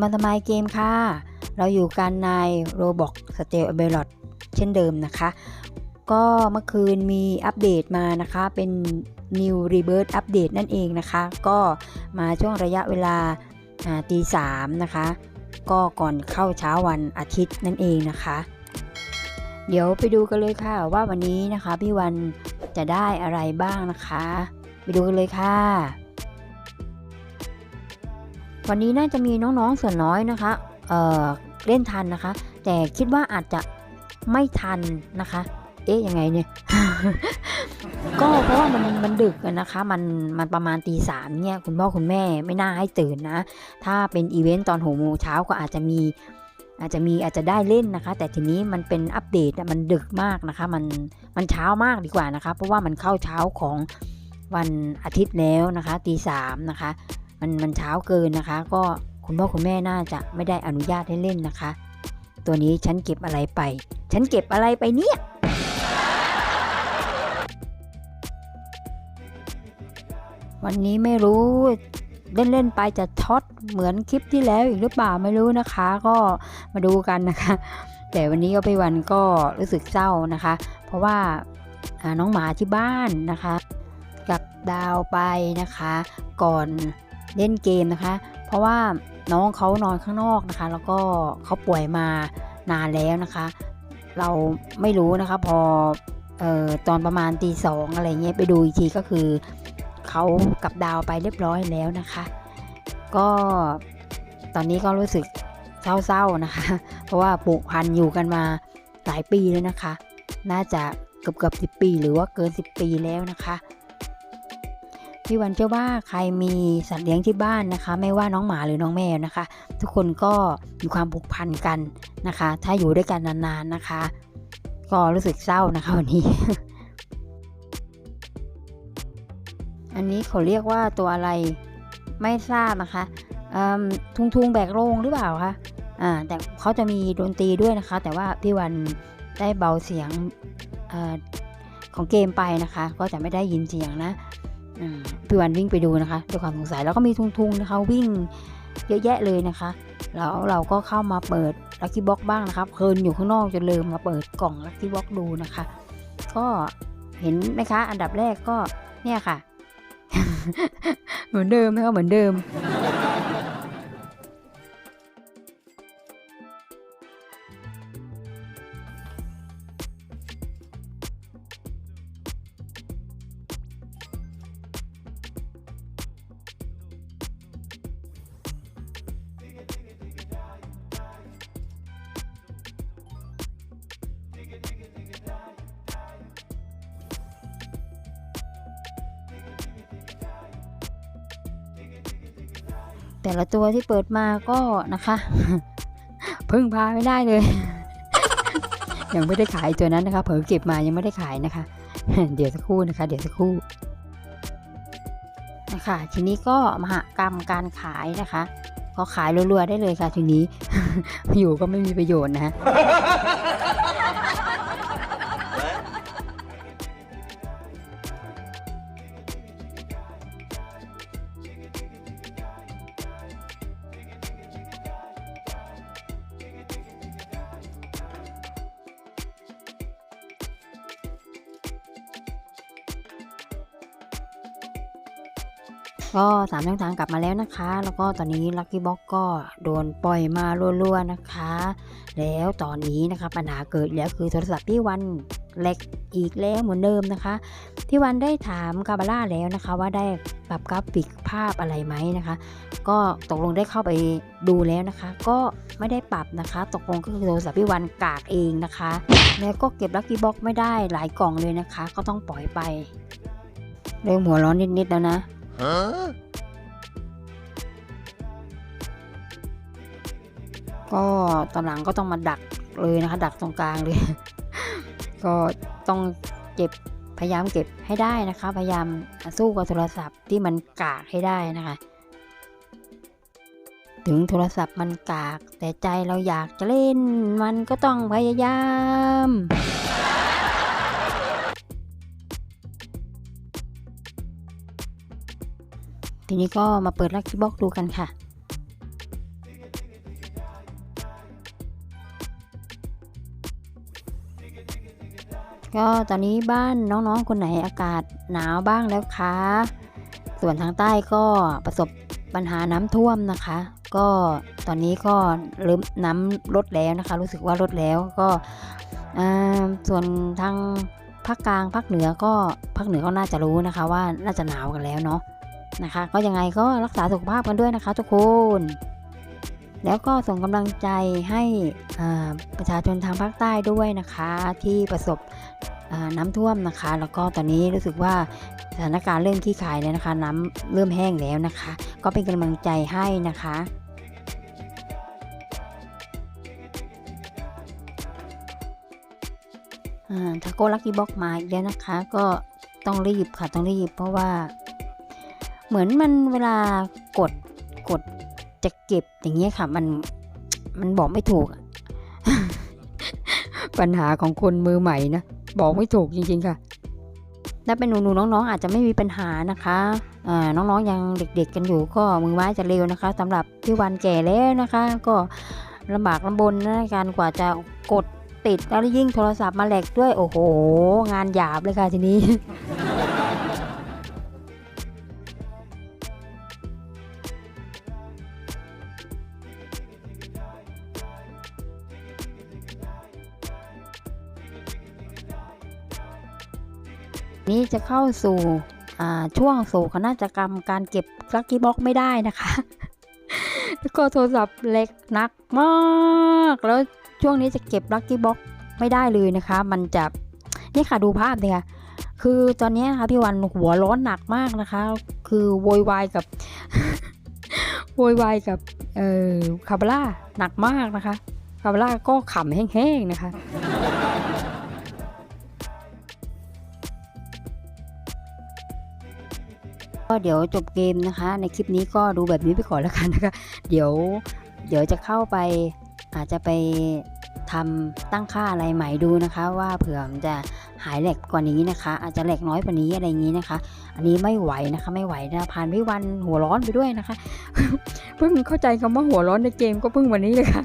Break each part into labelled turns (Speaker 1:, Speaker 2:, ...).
Speaker 1: มาทำไมเกมค่ะ เราอยู่กันใน Roblox s t a l e b l o t เช่นเดิมนะคะ ก็เมื่อคืนมีอัปเดตมานะคะ เป็น New Rebirth อัปเดตนั่นเองนะคะ ก็มาช่วงระยะเวลาตีสามนะคะ ก็ก่อนเข้าเช้าวันอาทิตย์นั่นเองนะคะ เดี๋ยวไปดูกันเลยค่ะว่าวันนี้นะคะ พี่วันจะได้อะไรบ้างนะคะ ไปดูกันเลยค่ะ วันนี้น่าจะมีน้องๆส่วนน้อยนะคะเอ่อเล่นทันนะคะ แต่คิดว่าอาจจะไม่ทันนะคะ เอ๊ะยังไงเนี่ย ก็เพราะว่ามันมันดึกนะคะ มันมันประมาณตีสามเนี่ย คุณพ่อคุณแม่ไม่น่าให้ตื่นนะ ถ้าเป็นอีเวนต์ตอนหกโมงเช้าก็อาจจะมีอาจจะมีอาจจะได้เล่นนะคะ แต่ทีนี้มันเป็นอัปเดตอะมันดึกมากนะคะ มันมันเช้ามากดีกว่านะคะ เพราะว่ามันเข้าเช้าของวันอาทิตย์แล้วนะคะตีสามนะคะ มันมันเช้าเกินนะคะ ก็คุณพ่อคุณแม่น่าจะไม่ได้อนุญาตให้เล่นนะคะ ตัวนี้ฉันเก็บอะไรไป ฉันเก็บอะไรไปเนี่ยวันนี้ไม่รู้เล่นเล่นๆไปจะช็อตเหมือนคลิปที่แล้วอีกหรือเปล่าไม่รู้นะคะ ก็มาดูกันนะคะ แต่วันนี้ก็ไปวันก็รู้สึกเศร้านะคะ เพราะว่าอ่าน้องหมาที่บ้านนะคะ กับดาวไปนะคะ ก่อน เล่นเกมนะคะ เพราะว่าน้องเขานอนข้างนอกนะคะ แล้วก็เขาป่วยมานานแล้วนะคะ เราไม่รู้นะคะพอออตอนประมาณตีสองอะไรเงี้ยไปดูอีกทีก็คือเขากับดาวไปเรียบร้อยแล้วนะคะ ก็ตอนนี้ก็รู้สึกเศร้าๆนะคะ เพราะว่าปลูกพันอยู่กันมาหลายปีแล้วนะคะ น่าจะเกือบเกือบสิปีหรือว่าเกิน 10 ปีแล้วนะคะ พี่วันเชื่อว่าใครมีสัตว์เลี้ยงที่บ้านนะคะ ไม่ว่าน้องหมาหรือน้องแมวนะคะ ทุกคนก็มีความผูกพันกันนะคะ ถ้าอยู่ด้วยกันนานๆนะคะ ก็รู้สึกเศร้านะคะวันนี้ อันนี้เขาเรียกว่าตัวอะไรไม่ทราบนะคะอืมทุงทุงๆแบกโรงหรือเปล่าคะอ่าแต่เขาจะมีดนตรีด้วยนะคะ แต่ว่าพี่วันได้เบาเสียงอของเกมไปนะคะ ก็จะไม่ได้ยินเสียงนะ พี่วันวิ่งไปดูนะคะด้วยความสงสัยแล้วก็มีทุงๆนะคะวิ่งเยอะแยะเลยนะคะ แล้วเราก็เข้ามาเปิดลัคกี้บ็อกบ้างนะครับเพลินอยู่ข้างนอกจนลืมมาเปิดกล่องลัคกี้บ็อกดูนะคะ ก็เห็นไหมคะ อันดับแรกก็เนี่ยค่ะ เหมือนเดิมนะคะเหมือนเดิม แต่ละตัวที่เปิดมาก็นะคะ พึ่งพาไม่ได้เลย ยังไม่ได้ขายตัวนั้นนะคะ เผลอเก็บมายังไม่ได้ขายนะคะ เดี๋ยวสักครู่นะคะ เดี๋ยวสักครู่นะคะทีนี้ก็มหากรรมการขายนะคะ ก็ขายรัวๆได้เลยค่ะทีนี้ อยู่ก็ไม่มีประโยชน์นะ ก็สามช่องทางกลับมาแล้วนะคะ แล้วก็ตอนนี้ Lucky Box ก็โดนปล่อยมารัวๆนะคะ แล้วตอนนี้นะคะปัญหาเกิดแล้วคือโทรศัพท์พี่วันเล็กอีกแล้วเหมือนเดิมนะคะพี่วันได้ถามกาบาร่าแล้วนะคะว่าได้ปรับกราฟิกภาพอะไรไหมนะคะ ก็ตกลงได้เข้าไปดูแล้วนะคะ ก็ไม่ได้ปรับนะคะ ตกลงก็คือโทรศัพท์พี่วันกากเองนะคะ แล้วก็เก็บ Lucky Box ไม่ได้หลายกล่องเลยนะคะ ก็ต้องปล่อยไปเริ่มหัวร้อนนิดๆแล้วนะ
Speaker 2: Huh?
Speaker 1: ก็ตอนหลังก็ต้องมาดักเลยนะคะ ดักตรงกลางเลย ก็ต้องเก็บพยายามเก็บให้ได้นะคะ พยายามสู้กับโทรศัพท์ที่มันกากให้ได้นะคะ ถึงโทรศัพท์มันกาก แต่ใจเราอยากจะเล่น มันก็ต้องพยายาม ทีนี้ก็มาเปิดลักคีบ็อกดูกันค่ะ ก็ตอนนี้บ้านน้องๆ คนไหนอากาศหนาวบ้างแล้วคะ ส่วนทางใต้ก็ประสบปัญหาน้ำท่วมนะคะ ก็ตอนนี้ก็เริ่มน้ำลดแล้วนะคะ รู้สึกว่าลดแล้วก็ส่วนทางภาคกลางภาคเหนือก็ภาคเหนือก็น่าจะรู้นะคะว่าน่าจะหนาวกันแล้วเนาะ นะคะ ก็ยังไงก็รักษาสุขภาพกันด้วยนะคะ ทุกคน แล้วก็ส่งกำลังใจให้ประชาชนทางภาคใต้ด้วยนะคะ ที่ประสบน้ำท่วมนะคะ แล้วก็ตอนนี้รู้สึกว่าสถานการณ์เริ่มขี้ขายแล้วนะคะ น้ำเริ่มแห้งแล้วนะคะ ก็เป็นกำลังใจให้นะคะอ่าทาโก้ลักกี้บ็อกมาอีกแล้วนะคะ ก็ต้องรีบค่ะต้องรีบเพราะว่า เหมือนมันเวลากดกดจะเก็บอย่างเงี้ยค่ะ มันมันบอกไม่ถูก ปัญหาของคนมือใหม่นะบอกไม่ถูกจริง ๆ ค่ะถ้าเป็นหนูๆน้องๆ อาจจะไม่มีปัญหานะคะอ่าน้องๆยังเด็ก ๆ กันอยู่ก็มือไม้จะเร็วนะคะสำหรับพี่วันแก่แล้วนะคะ ก็ลำบากลำบนนะการกว่าจะกดติดแล้วยิ่งโทรศัพท์มาแหลกด้วยโอ้โห งานหยาบเลยค่ะทีนี้ นี่จะเข้าสู่ช่วงโศกนาฏกรรมการเก็บลักกี้บ็อกไม่ได้นะคะแล้วก็โทรศัพท์เล็กนักมากแล้วช่วงนี้จะเก็บลักกี้บ็อกไม่ได้เลยนะคะ มันจะนี่ค่ะดูภาพเลยค่ะคือตอนนี้นะคะพี่วันหัวร้อนหนักมากนะคะ คือโวยวายกับโวยวายกับเอ่อคาบาร่าหนักมากนะคะคาบาร่าก็ขำแห้งๆนะคะ ก็เดี๋ยวจบเกมนะคะ ในคลิปนี้ก็ดูแบบนี้ไปก่อนแล้วกันนะคะ เดี๋ยวเดี๋ยวจะเข้าไปอาจจะไปทำตั้งค่าอะไรใหม่ดูนะคะ ว่าเผื่อมันจะหายแหลกกว่านี้นะคะ อาจจะแหลกน้อยกว่านี้อะไรอย่างนี้นะคะ อันนี้ไม่ไหวนะคะ ไม่ไหวนะผ่านพี่วันหัวร้อนไปด้วยนะคะ เพิ่งเข้าใจคำว่าหัวร้อนในเกมก็เพิ่งวันนี้เลยค่ะ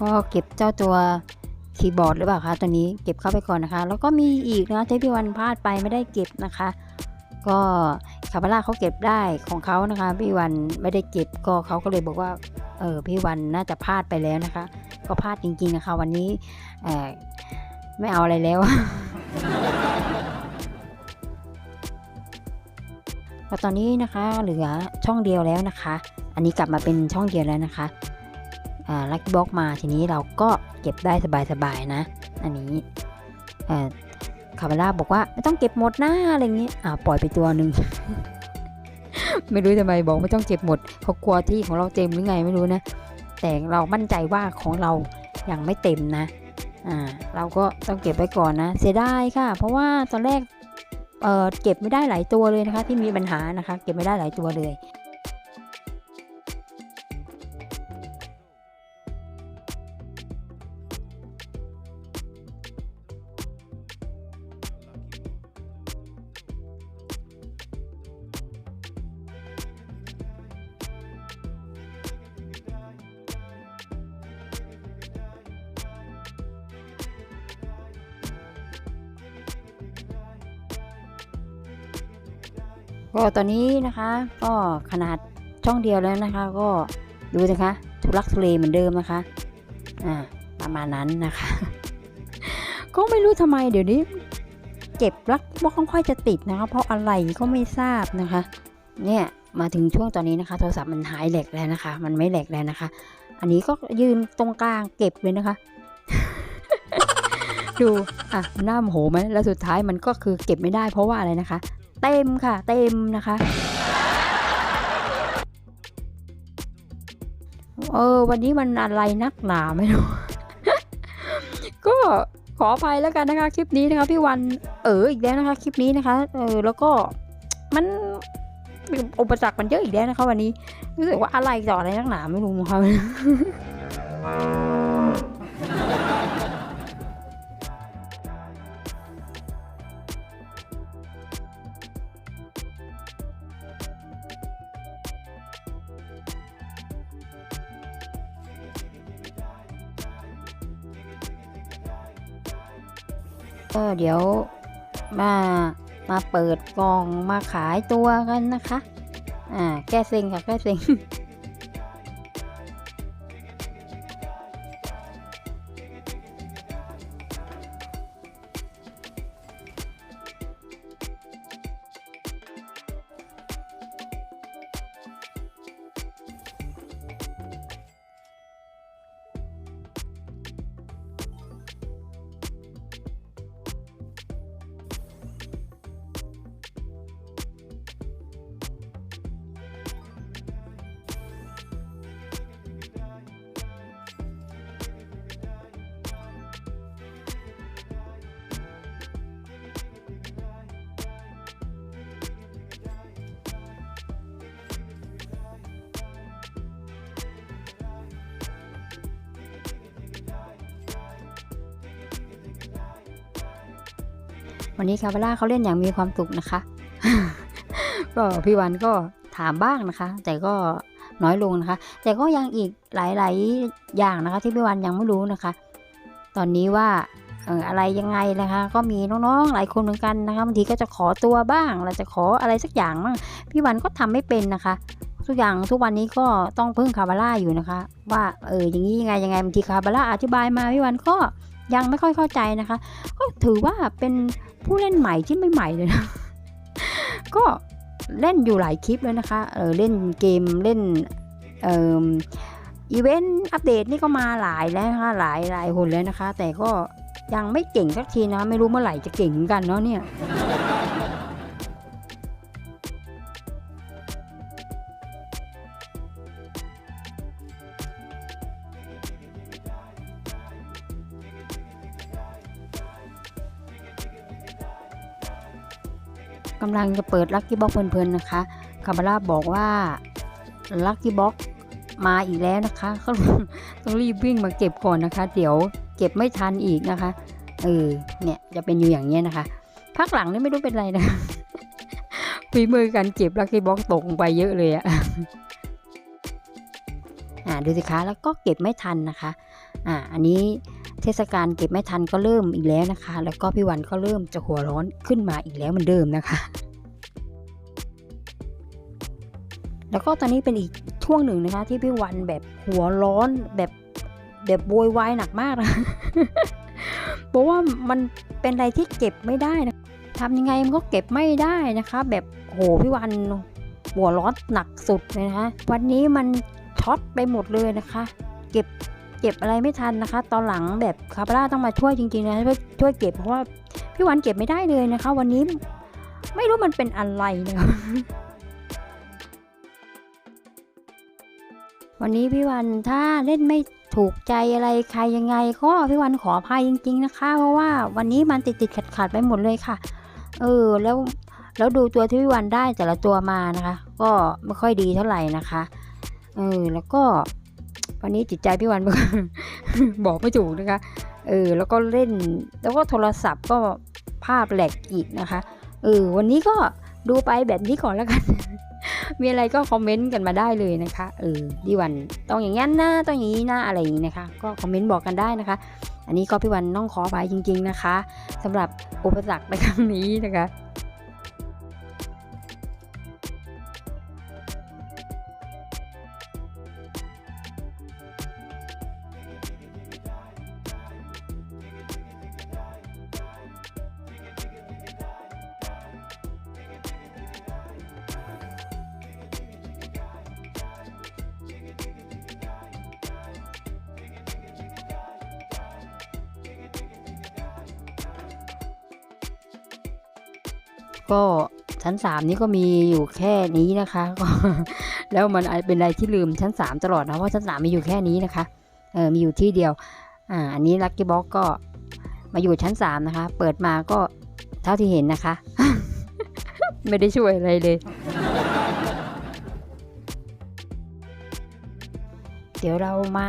Speaker 1: ก็เก็บเจ้าตัวคีย์บอร์ดหรือเปล่าคะตัวนี้เก็บเข้าไปก่อนนะคะ แล้วก็มีอีกนะที่พี่วันพลาดไปไม่ได้เก็บนะคะ ก็คาบาร่าเขาเก็บได้ของเขานะคะพี่วันไม่ได้เก็บก็เขาก็เลยบอกว่าเออพี่วันน่าจะพลาดไปแล้วนะคะ ก็พลาดจริงๆนะคะ วันนี้เออไม่เอาอะไรแล้วก็ตอนนี้นะคะเหลือช่องเดียวแล้วนะคะ อันนี้กลับมาเป็นช่องเดียวแล้วนะคะ ลักกี้บ็อกมาทีนี้เราก็เก็บได้สบายๆนะ อันนี้คาบาร่าบอกว่าไม่ต้องเก็บหมดนะอะไรอย่างนี้อ่าปล่อยไปตัวหนึ่ง ไม่รู้ทำไมบอกไม่ต้องเก็บหมดเขากลัวที่ของเราเต็มหรือไงไม่รู้นะ แต่เรามั่นใจว่าของเรายังไม่เต็มนะ อ่า เราก็ต้องเก็บไว้ก่อนนะ เสียดายค่ะ เพราะว่าตอนแรก เออเก็บไม่ได้หลายตัวเลยนะคะ ที่มีปัญหานะคะ เก็บไม่ได้หลายตัวเลย ก็ตอนนี้นะคะก็ขนาดช่องเดียวแล้วนะคะ ก็ดูสิคะทุลักทุเลเหมือนเดิมนะคะอ่าประมาณนั้นนะคะ ก็ไม่รู้ทำไมเดี๋ยวนี้ เก็บลักว่าค่อยๆจะติดนะคะ เพราะอะไรก็ไม่ทราบนะคะ เนี่ยมาถึงช่วงตอนนี้นะคะ โทรศัพท์มันหายแหลกแล้วนะคะ มันไม่แหลกแล้วนะคะ อันนี้ก็ยืนตรงกลางเก็บเลยนะคะ ดูอะหน้าโมโหไหมแล้วสุดท้ายมันก็คือเก็บไม่ได้เพราะว่าอะไรนะคะ เต็มค่ะ เต็มนะคะ เออ วันนี้มันอะไรนักหนาไม่รู้ ก็ขออภัยแล้วกันนะคะ คลิปนี้นะคะพี่วันเอออีกแล้วนะคะ คลิปนี้นะคะ เออแล้วก็มันอุปสรรคมันเยอะอีกแล้วนะคะ วันนี้รู้สึกว่าอะไรต่ออะไรนักหนาไม่รู้ค่ะ ก็เดี๋ยวมามาเปิดกล่องมาขายตัวกันนะคะ อ่า แก้เซ็งค่ะ แก้เซ็ง วันนี้คาเบล่าเขาเล่นอย่างมีความสุขนะคะ ก็พี่วันก็ถามบ้างนะคะ แต่ก็น้อยลงนะคะ แต่ก็ยังอีกหลาย ๆ อย่างนะคะ ที่พี่วันยังไม่รู้นะคะ ตอนนี้ว่าเอออะไรยังไงนะคะ ก็มีน้องๆหลายคนเหมือนกันนะคะบางทีก็จะขอตัวบ้างเราจะขออะไรสักอย่างบ้างพี่วันก็ทำไม่เป็นนะคะ ทุกอย่างทุกวันนี้ก็ต้องพึ่งคาบาร่าอยู่นะคะ ว่าเอออย่างนี้ยังไงยังไงบางทีคาบาร่าอธิบายมาพี่วันก็ ยังไม่ค่อยเข้าใจนะคะ ก็ถือว่าเป็นผู้เล่นใหม่ที่ไม่ใหม่เลยนะก็เล่นอยู่หลายคลิปแล้วนะคะเออเล่นเกมเล่นเอ่ออีเวนต์อัปเดตนี่ก็มาหลายแล้วนะคะหลายหลายคนแล้วนะคะ แต่ก็ยังไม่เก่งสักทีนะ ไม่รู้เมื่อไหร่จะเก่งเหมือนกันเนาะเนี่ย กำลังจะเปิดลัคกี้บ็อกเพลินๆนะคะคาบาร่าบอกว่าลัคกี้บ็อกมาอีกแล้วนะคะก็ต้องรีบวิ่งมาเก็บก่อนนะคะ เดี๋ยวเก็บไม่ทันอีกนะคะเออเนี่ยจะเป็นอยู่อย่างเงี้ยนะคะพักหลังนี่ไม่รู้เป็นไรนะฝีมือการเก็บลัคกี้บ็อกตกลงไปเยอะเลยอะ ดูสิคะแล้วก็เก็บไม่ทันนะคะอ่าอันนี้เทศกาลเก็บไม่ทันก็เริ่มอีกแล้วนะคะ แล้วก็พี่วันก็เริ่มจะหัวร้อนขึ้นมาอีกแล้วเหมือนเดิมนะคะ แล้วก็ตอนนี้เป็นอีกช่วงหนึ่งนะคะ ที่พี่วันแบบหัวร้อนแบบแบบโวยวายหนักมากนะเพราะว่ามันเป็นอะไรที่เก็บไม่ได้นะทำยังไงมันก็เก็บไม่ได้นะคะ แบบโหพี่วันหัวร้อนหนักสุดเลยนะคะวันนี้มัน ช็อตไปหมดเลยนะคะ เก็บเก็บอะไรไม่ทันนะคะ ตอนหลังแบบคาบาร่าต้องมาช่วยจริงๆนะช่วยช่วยเก็บเพราะว่าพี่วันเก็บไม่ได้เลยนะคะ วันนี้ไม่รู้มันเป็นอะไรนะวันนี้พี่วันถ้าเล่นไม่ถูกใจอะไรใครยังไง ก็พี่วันขออภัยจริง ๆ นะคะ เพราะว่าวันนี้มันติดติดขัดขัดไปหมดเลยค่ะ เออแล้วแล้วดูตัวที่พี่วันได้แต่ละตัวมานะคะ ก็ไม่ค่อยดีเท่าไหร่นะคะ เออ แล้วก็วันนี้จิตใจพี่วัน บอกไม่ถูกนะคะ เออ แล้วก็เล่น แล้วก็โทรศัพท์ก็ภาพแหลกอีกนะคะ เออ วันนี้ก็ดูไปแบบนี้ก่อนแล้วกัน มีอะไรก็คอมเมนต์กันมาได้เลยนะคะ เออพี่วัน ต้องอย่างนั้นนะ ต้องอย่างนี้นะ อะไรอย่างนี้นะคะ ก็คอมเมนต์บอกกันได้นะคะ อันนี้ก็พี่วันต้องขอไปจริง ๆ นะคะสำหรับอุปสรรคในครั้งนี้นะคะ ก็ชั้นสามนี่ก็มีอยู่แค่นี้นะคะก็แล้วมันเป็นอะไรที่ลืมชั้นสามตลอดนะเพราะชั้นสามมีอยู่แค่นี้นะคะเออมีอยู่ที่เดียวอ่าอันนี้ลั c กี้บ็อกก็มาอยู่ชั้นสามนะคะ เปิดมาก็เท่าที่เห็นนะคะ ไม่ได้ช่วยอะไรเลย เดี๋ยวเรามา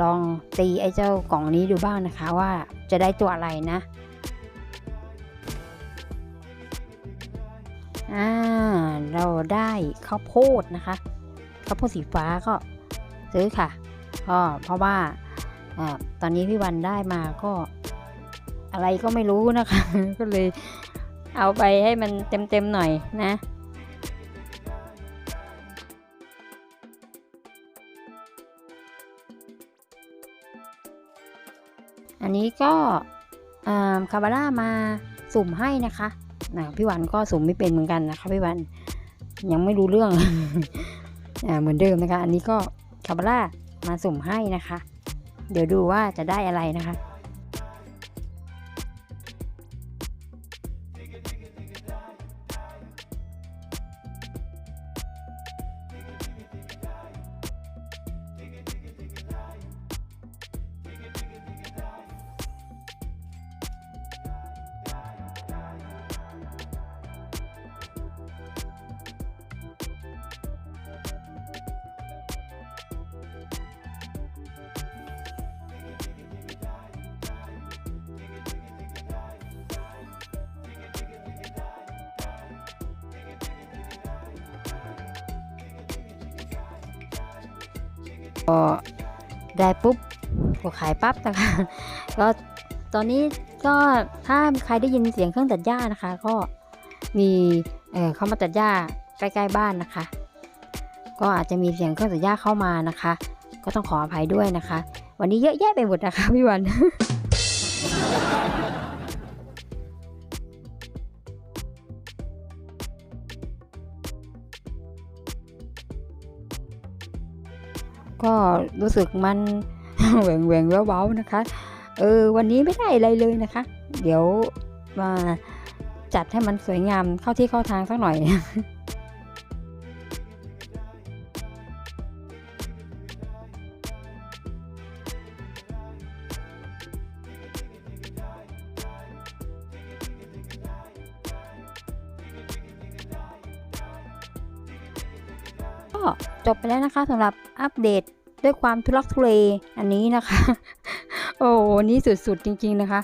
Speaker 1: ลองตีไอ้เจ้ากล่องนี้ดูบ้างนะคะว่าจะได้ตัวอะไรนะ อ่าเราได้ข้าวโพดนะคะข้าวโพดสีฟ้าก็ซื้อค่ะก็เพราะว่าอตอนนี้พี่วันได้มาก็อะไรก็ไม่รู้นะคะ ก็เลยเอาไปให้มันเต็มๆหน่อยนะอันนี้ก็คาบาร่ามาสุ่มให้นะคะ นะพี่วันก็สุ่มไม่เป็นเหมือนกันนะคะพี่วันยังไม่รู้เรื่องอ่าเหมือนเดิมนะคะ อันนี้ก็คาบาร่ามาสุ่มให้นะคะ เดี๋ยวดูว่าจะได้อะไรนะคะ พอได้ปุ๊บก็ขายปั๊บนะคะก็ตอนนี้ก็ถ้าใครได้ยินเสียงเครื่องตัดหญ้านะคะ ก็มีเออเข้ามาตัดหญ้าใกล้ๆบ้านนะคะ ก็อาจจะมีเสียงเครื่องตัดหญ้าเข้ามานะคะ ก็ต้องขออภัยด้วยนะคะ วันนี้เยอะแยะไปหมดนะคะพี่วัน รู้สึกมันแหว่งแหว่งเว้าๆนะคะ เออวันนี้ไม่ได้อะไรเลยนะคะ เดี๋ยวมาจัดให้มันสวยงามเข้าที่เข้าทางสักหน่อยก็จบไปแล้วนะคะสำหรับอัปเดต ด้วยความทุลักทุเลอันนี้นะคะ โอ้โหนี่สุดๆจริง ๆนะคะ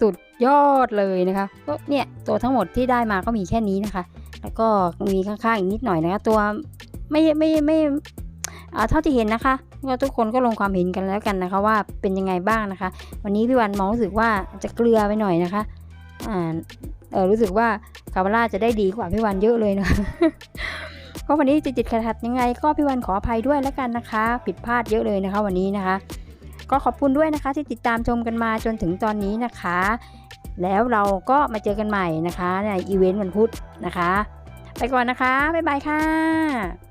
Speaker 1: สุดยอดเลยนะคะก็เนี่ยตัวทั้งหมดที่ได้มาก็มีแค่นี้นะคะ แล้วก็มีข้างๆอีกนิดหน่อยนะคะ ตัวไม่ไม่ไม่อ่าเท่าที่เห็นนะคะก็ทุกคนก็ลงความเห็นกันแล้วกันนะคะ ว่าเป็นยังไงบ้างนะคะ วันนี้พี่วันมองรู้สึกว่าจะเกลือไปหน่อยนะคะอ่าเออรู้สึกว่าคาร์บาร่าจะได้ดีกว่าพี่วันเยอะเลยนะ ก็วันนี้จิตจิตขัดขัดยังไง ก็พี่วันขออภัยด้วยแล้วกันนะคะ ผิดพลาดเยอะเลยนะคะ วันนี้นะคะ ก็ขอบคุณด้วยนะคะที่ติดตามชมกันมาจนถึงตอนนี้นะคะ แล้วเราก็มาเจอกันใหม่นะคะในอีเวนต์วันพุธนะคะ ไปก่อนนะคะบ๊ายบายค่ะ